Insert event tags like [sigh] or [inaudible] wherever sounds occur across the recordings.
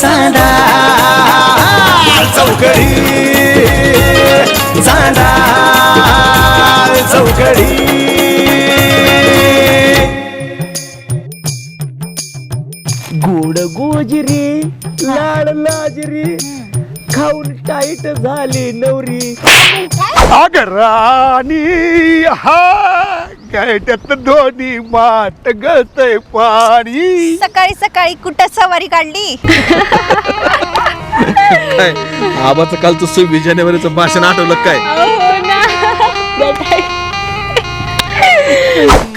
चांदा चौकडी. चांदा चौकडी. गोड गोजरी लाड लाजरी खाऊन टाईट झाली नवरी. अगं राणी हा. गायट्यात दोन्ही माट गळतय पाणी. सकाळी सकाळी कुठं सवारी काढली? काय आबाचं कालचं सव्वीस जानेवारीचं भाषण आठवलं काय? [laughs]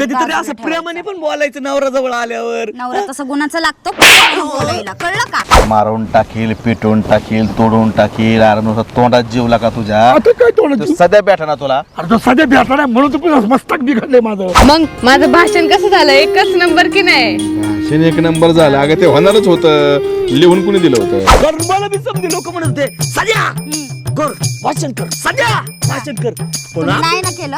कधीतरी असं प्रेमाने पण बोलायचं नवरा जवळ आल्यावर. नवरा तसा गुणाचा लागतो. बोलायला कळलं का? मारून टाकील पिटून टाकील तोडून टाकील. अरे नुसतं तोंडात जीवला का तुझ्या. आता काय तोंड तू सध्या बेटा ना तुला. अरे तो सध्या भेटला नाही म्हणून तर मस्तक बिघडलंय माझं. मग माझं भाषण कसं झालं? एकच नंबर की नाही? भाषण एक नंबर झालं. अगं ते होणारच होतं. लिहून कुणी दिलं होतं? मला बी समजे लोक म्हणत होते. सध्या कर भाषण कर. सध्या भाषण कर. पण नाही ना केलं?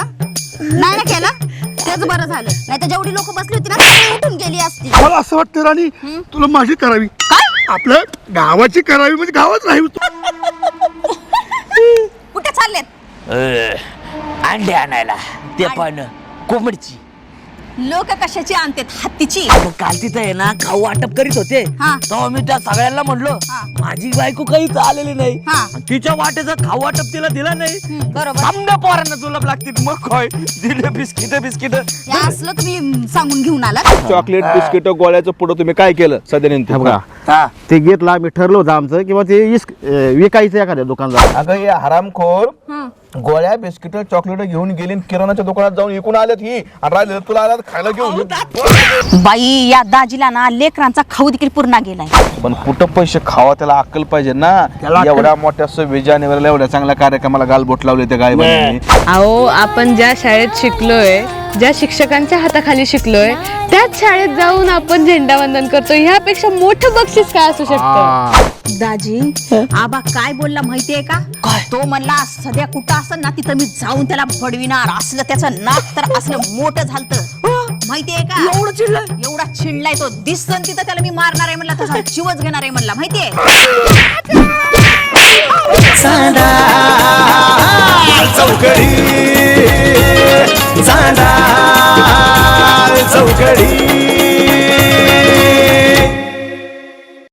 नाही ना केलं? तेच बरं झालं. नाही तर जेवढी लोक बसली होती ना ती उठून गेली असती. मला असं वाटतं राणी तुला माझी करावी. आपल्या गावाची करावी म्हणजे गावात राहावी कुठे चाललेत? अंडे आणायला. ते पण कोंबडची. लोक कशाची आणतात? हत्तीची. काल तिथं आहे ना खाऊ वाटप करीत होते. हा. तेव्हा मी त्या सगळ्यांना म्हणलो हा. माझी बायको काहीच आलेली नाही. हा. आणि तिच्या वाटेचा खाऊ वाटप तिला दिला नाही. हम्म, बरोबर. समजा पोरांना जुलाब लागतील मग काय? दिले बिस्किट बिस्किट. हे असलं तुम्ही सांगून घेऊन आलात चॉकलेट बिस्किट गोळ्याचं पुढं तुम्ही काय केलं सध्या नेमकं बघा ते घेतलं आम्ही ठरलं होतं आमचं किंवा ते इस- अं, विकायचं एखाद्या दुकानदार अगं हे हरामखोर गोळ्या बिस्किट चॉकलेट घेऊन गेली किराणाच्या दुकानात जाऊन विकून आल्यात ही. आणि राहिलेलं तुला आल्यात खायला घेऊन. बाई या दाजीला ना लेकरांचा खाऊ देखील पूर्ण गेलाय. पण कुठं पैसे खावा त्याला अक्कल पाहिजे ना? एवढ्या मोठ्या सव्वीस जानेवारीला एवढ्या चांगल्या कार्यक्रमाला गालबोट लावले त्या गाय अहो आपण ज्या शाळेत शिकलोय ज्या शिक्षकांच्या हाताखाली शिकलोय त्याच शाळेत जाऊन आपण झेंडावंदन करतो ह्यापेक्षा मोठं बक्षीस काय असू शकतं? दाजी आबा काय बोलला माहितीये का? तो म्हणला सध्या कुठं असेल ना तिथं मी जाऊन त्याला बडविणार असलं त्याचं नाक तर असलं मोठं झालत. माहितीये का? एवढं चिडलाय? एवढा चिडलाय तो. दिसन तिथं त्याला मी मारणार आहे म्हणला त्याचा जीवच घेणार आहे म्हणला माहितीये? चौकडी.